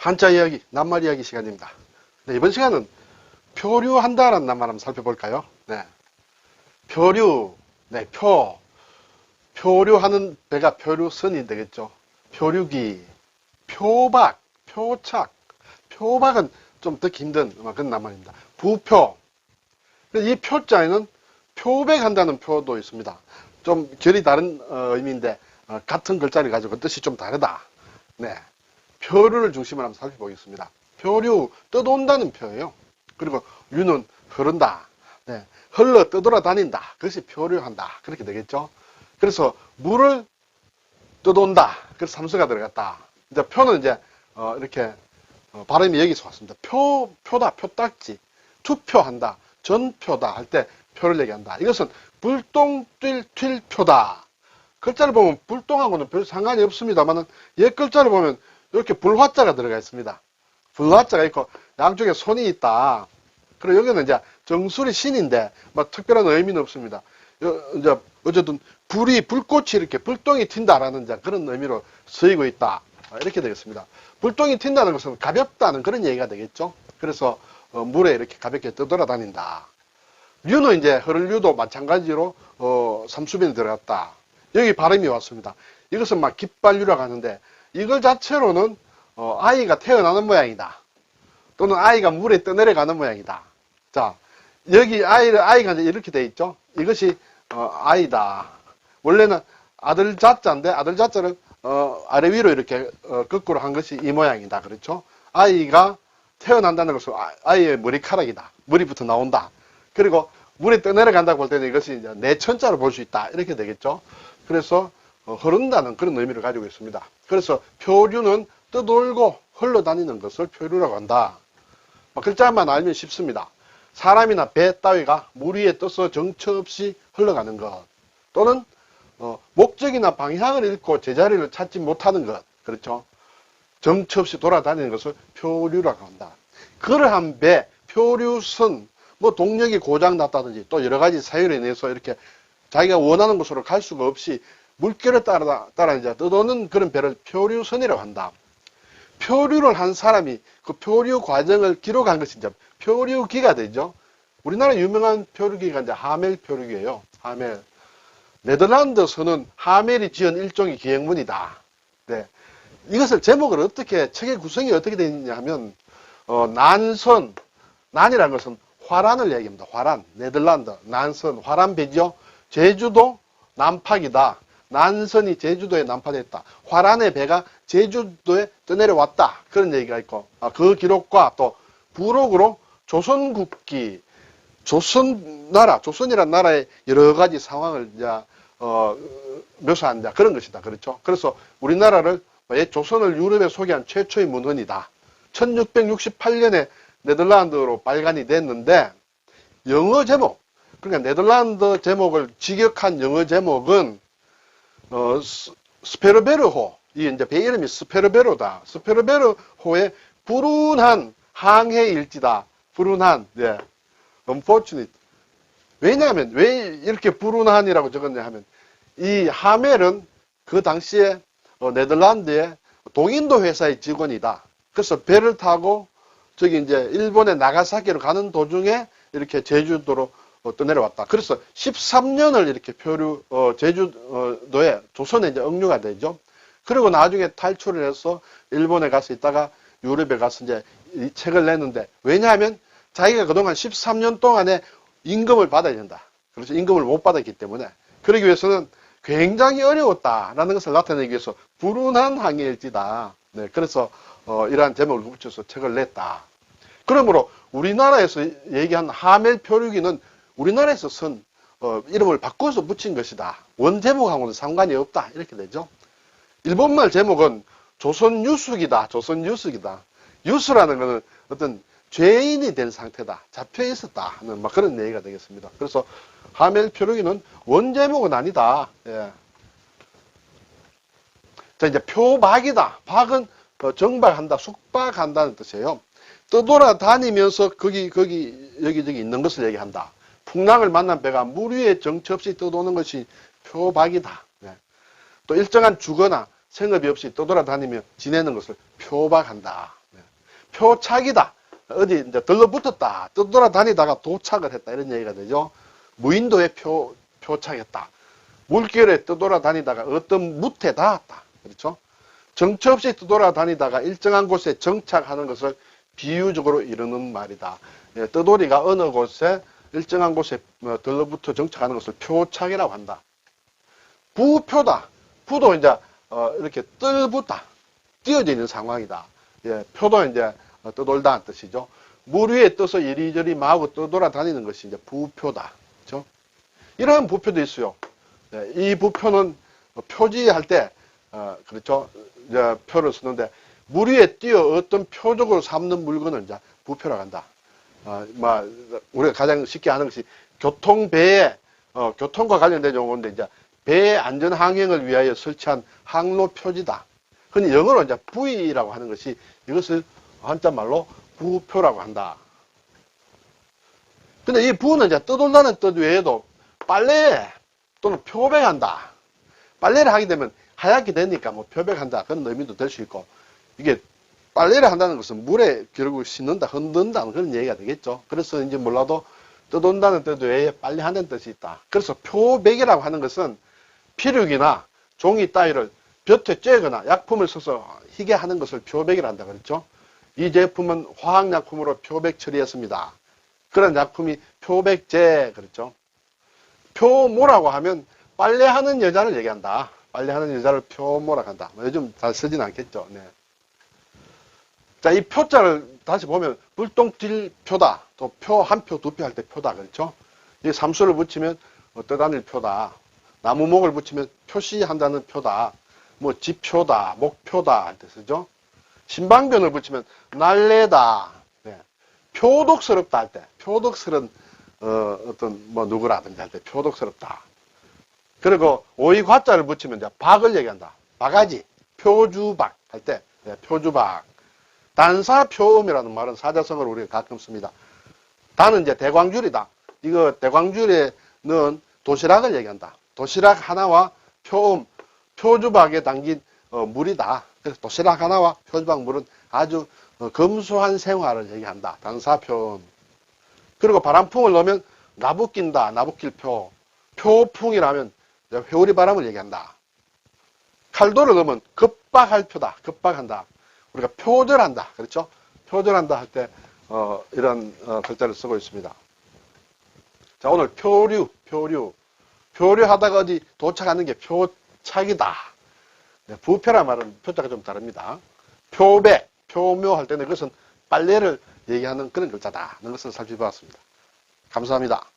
한자 이야기, 낱말 이야기 시간입니다. 네, 이번 시간은 표류한다라는 낱말 한번 살펴볼까요? 네. 표류, 네, 표. 표류하는 배가 표류선이 되겠죠. 표류기, 표박, 표착. 표박은 좀 듣기 힘든 그런 낱말입니다. 부표. 이 표자에는 표백한다는 표도 있습니다. 좀 결이 다른 어, 의미인데 어, 같은 글자를 가지고 뜻이 좀 다르다. 네. 표류를 중심으로 한번 살펴보겠습니다. 표류, 떠돈다는 표예요. 그리고 류는 흐른다. 네. 흘러 떠돌아 다닌다. 그것이 표류한다. 그렇게 되겠죠. 그래서 물을 떠돈다. 그래서 삼수가 들어갔다. 이제 표는 이제 어, 이렇게 어, 발음이 여기서 왔습니다. 표, 표다, 표딱지. 투표한다. 전표다 할 때 표를 얘기한다. 이것은 불똥 뛸, 튈 표다. 글자를 보면 불똥하고는 별 상관이 없습니다만 옛 글자를 보면 이렇게 불화자가 들어가 있습니다. 불화자가 있고 양쪽에 손이 있다. 그리고 여기는 이제 정수리 신인데 뭐 특별한 의미는 없습니다. 여- 이제 어쨌든 불이 불꽃이 이렇게 불똥이 튄다라는 이제 그런 의미로 쓰이고 있다. 아, 이렇게 되겠습니다. 불똥이 튄다는 것은 가볍다는 그런 얘기가 되겠죠. 그래서 어, 물에 이렇게 가볍게 떠돌아다닌다. 류는 이제 흐를 류도 마찬가지로 어, 삼수변에 들어갔다. 여기 발음이 왔습니다. 이것은 막 깃발류라고 하는데 이걸 자체로는 어, 아이가 태어나는 모양이다. 또는 아이가 물에 떠내려가는 모양이다. 자, 여기 아이를 아이가 이렇게 돼 있죠. 이것이 어, 아이다. 원래는 아들 자자인데 아들 자자를 어, 아래 위로 이렇게 어, 거꾸로 한 것이 이 모양이다. 그렇죠? 아이가 태어난다는 것은 아- 아이의 머리카락이다. 머리부터 나온다. 그리고 물에 떠내려간다고 볼 때는 이것이 이제 내천자로 볼 수 있다. 이렇게 되겠죠. 그래서 어, 흐른다는 그런 의미를 가지고 있습니다. 그래서 표류는 떠돌고 흘러다니는 것을 표류라고 한다. 뭐 글자만 알면 쉽습니다. 사람이나 배 따위가 물 위에 떠서 정처 없이 흘러가는 것 또는 어, 목적이나 방향을 잃고 제자리를 찾지 못하는 것 그렇죠. 정처 없이 돌아다니는 것을 표류라고 한다. 그러한 배, 표류선, 뭐 동력이 고장났다든지 또 여러 가지 사유로 인해서 이렇게 자기가 원하는 곳으로 갈 수가 없이 물결에 따라, 따라 이제 떠도는 그런 배를 표류선이라고 한다. 표류를 한 사람이 그 표류 과정을 기록한 것이 이제 표류기가 되죠. 우리나라 유명한 표류기가 이제 하멜 표류기예요. 하멜. 네덜란드 서는 하멜이 지은 일종의 기행문이다. 네. 이것을 제목을 어떻게 책의 구성이 어떻게 되어 있냐 하면 어, 난선 난이라는 것은 화란을 얘기합니다. 화란 네덜란드 난선 화란 배죠. 제주도 남파기다. 난선이 제주도에 난파됐다. 화란의 배가 제주도에 떠내려왔다. 그런 얘기가 있고 아, 그 기록과 또 부록으로 조선국기 조선 나라 조선이란 나라의 여러 가지 상황을 이제 어, 묘사한 이제 그런 것이다. 그렇죠. 그래서 우리나라를 옛 조선을 유럽에 소개한 최초의 문헌이다. 1668년에 네덜란드로 발간이 됐는데 영어 제목 그러니까 네덜란드 제목을 직역한 영어 제목은 어, 스- 스페르베르호 이 이제 배 이름이 스페르베르다. 스페르베르호의 불운한 항해 일지다. 불운한 네. unfortunate 왜냐하면 왜 이렇게 불운한이라고 적었냐 하면 이 하멜은 그 당시에 어, 네덜란드의 동인도 회사의 직원이다. 그래서 배를 타고 저기 이제 일본의 나가사키로 가는 도중에 이렇게 제주도로 어, 떠내려왔다. 그래서 13년을 이렇게 표류 어, 제주도에 조선에 이제 억류가 되죠. 그리고 나중에 탈출을 해서 일본에 가서 있다가 유럽에 가서 이제 이 책을 냈는데 왜냐하면 자기가 그동안 13년 동안에 임금을 받아야 된다. 그래서 임금을 못 받았기 때문에 그러기 위해서는 굉장히 어려웠다라는 것을 나타내기 위해서 불운한 항해일지다. 네, 그래서 어, 이러한 제목을 붙여서 책을 냈다. 그러므로 우리나라에서 얘기한 하멜 표류기는 우리나라에서 쓴 어, 이름을 바꿔서 붙인 것이다. 원 제목하고는 상관이 없다. 이렇게 되죠. 일본말 제목은 조선 유숙이다. 조선 유숙이다. 유수라는 것은 어떤 죄인이 된 상태다. 잡혀 있었다. 하는 막 그런 얘기가 되겠습니다. 그래서 하멜 표류기는 원 제목은 아니다. 예. 자, 이제 표박이다. 박은 어, 정박한다, 숙박한다는 뜻이에요. 떠돌아 다니면서 거기, 거기, 여기저기 있는 것을 얘기한다. 풍랑을 만난 배가 물 위에 정처 없이 떠도는 것이 표박이다. 네. 또 일정한 주거나 생업이 없이 떠돌아다니며 지내는 것을 표박한다. 네. 표착이다. 어디 이제 들러붙었다. 떠돌아다니다가 도착을 했다. 이런 얘기가 되죠. 무인도에 표, 표착했다. 물결에 떠돌아다니다가 어떤 무태 닿았다. 그렇죠? 정처 없이 떠돌아다니다가 일정한 곳에 정착하는 것을 비유적으로 이루는 말이다. 예, 떠돌이가 어느 곳에 일정한 곳에 어, 들러붙어 정착하는 것을 표착이라고 한다. 부표다. 부도 이제 어, 이렇게 뜰붙다. 띄어져 있는 상황이다. 예, 표도 이제 어, 떠돌다는 뜻이죠. 물 위에 떠서 이리저리 마구 떠돌아다니는 것이 이제 부표다. 그렇죠? 이런 부표도 있어요. 예, 이 부표는 표지할 때 어, 그렇죠. 이제 표를 쓰는데 물 위에 띄어 어떤 표적으로 삼는 물건을 이제 부표라고 한다. 어, 뭐 우리가 가장 쉽게 아는 것이 교통배에 어, 교통과 관련된 용어인데 이제 배 안전 항행을 위하여 설치한 항로 표지다. 흔히 영어로 이제 V라고 하는 것이 이것을 한자말로 부표라고 한다. 근데 이 부는 이제 떠돌다는 뜻 외에도 빨래 또는 표백한다. 빨래를 하게 되면 하얗게 되니까 뭐 표백한다. 그런 의미도 될 수 있고 이게 빨래를 한다는 것은 물에 결국 씻는다, 흔든다는 그런 얘기가 되겠죠. 그래서 이제 몰라도 떠돈다는 뜻 외에 빨래하는 뜻이 있다. 그래서 표백이라고 하는 것은 피륙이나 종이 따위를 볕에 쬐거나 약품을 써서 희게 하는 것을 표백이라 한다 그랬죠. 이 제품은 화학약품으로 표백 처리했습니다. 그런 약품이 표백제 그랬죠. 표모라고 하면 빨래하는 여자를 얘기한다. 빨래하는 여자를 표모라고 한다. 뭐 요즘 잘 쓰진 않겠죠. 네. 자, 이 표자를 다시 보면 불똥딜 표다. 또 표, 한 표, 두 표 할 때 표다. 그렇죠? 이 삼수를 붙이면 어, 떠다닐 표다. 나무목을 붙이면 표시한다는 표다. 뭐 지표다, 목표다 할 때 쓰죠. 신방변을 붙이면 날래다. 네. 표독스럽다 할 때, 표독스런 어, 어떤 뭐 누구라든지 할 때 표독스럽다. 그리고 오이과자를 붙이면 이제 박을 얘기한다. 바가지, 표주박 할 때, 네, 표주박. 단사 표음이라는 말은 사자성어를 우리가 가끔 씁니다. 단은 이제 대광줄이다. 이거 대광줄에 넣은 도시락을 얘기한다. 도시락 하나와 표음, 표주박에 담긴 어, 물이다. 그래서 도시락 하나와 표주박 물은 아주 어, 검소한 생활을 얘기한다. 단사 표음. 그리고 바람풍을 넣으면 나부낀다. 나부낄 표. 표풍이라면 회오리 바람을 얘기한다. 칼도를 넣으면 급박할 표다. 급박한다. 우리가 표절한다. 그렇죠? 표절한다 할 때, 어, 이런, 어, 글자를 쓰고 있습니다. 자, 오늘 표류, 표류. 표류하다가 어디 도착하는 게 표착이다. 네, 부표란 말은 표자가 좀 다릅니다. 표백, 표묘 할 때는 그것은 빨래를 얘기하는 그런 글자다. 하는 것을 살펴보았습니다. 감사합니다.